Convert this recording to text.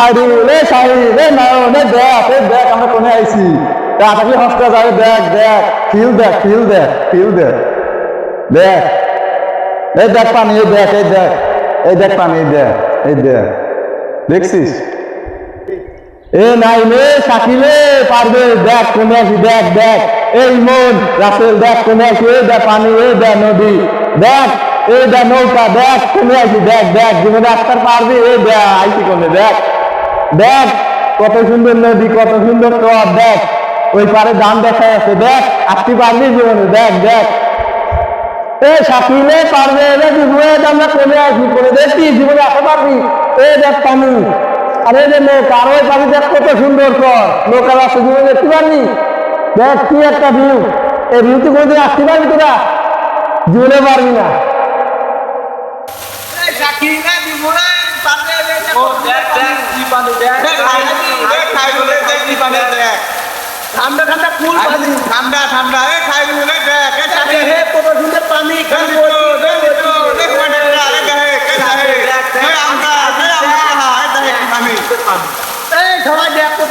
শাড়ি রে শাড়ি রে নাও রে দেখ দেখ আমরা কোনে আইছি? তাড়াতাড়ি হসটা যাবে দেখ দেখ, ফিল দেখ ফিল দেখ ফিল দেখ। দেখ। এই দেখ পানি, এই দেখ এই দেখ এই দেখ পানি দেখ, এই দেখ। দেখছিস? এ নাই রে শাকিলে পারবে, দেখ কোনে আছি দেখ দেখ। এই মন, রাসেল, দেখ কোনে আছি এই দেখ পানি, এই দেখ নদী। দেখ, এই দেখ নৌকা, দেখ কোনে আছি দেখ দেখ। জীবনে আসতে পারবি, এই দেখ, আইছি কোনে, দেখ। দেখ, কত সুন্দর নদী, কত সুন্দর টপ দেখ। ওই পারে ধান দেখা যাচ্ছে, দেখ। আসতে পারবি জীবনে, দেখ দেখ। এ সাকিলে পারবে রে জীবনে আমরা কোনে দেখি জীবনে আসতে পারবি? এই দেখ আরে রে নৌকা, আর ওই দেখ কত সুন্দর কর নৌকা রাস্তা জীবনে দেখতে পারবি? দেখ কি একটা ভিউ এই ভিউ তুই কোনোদিন আসতে পারবি তোরা? জীবনে পারবি না। ঠান্ডা ঠান্ডা কুল পানি ঠান্ডা ঠান্ডা এ খাই বলে দেখ এ চাবি হে কত সুন্দর পানি দেখ দেখ দেখ মানে দেখ দেখ দেখ এ আমরা এ আমরা হ্যাঁ দেখ আমি এই সবাই দেখ কত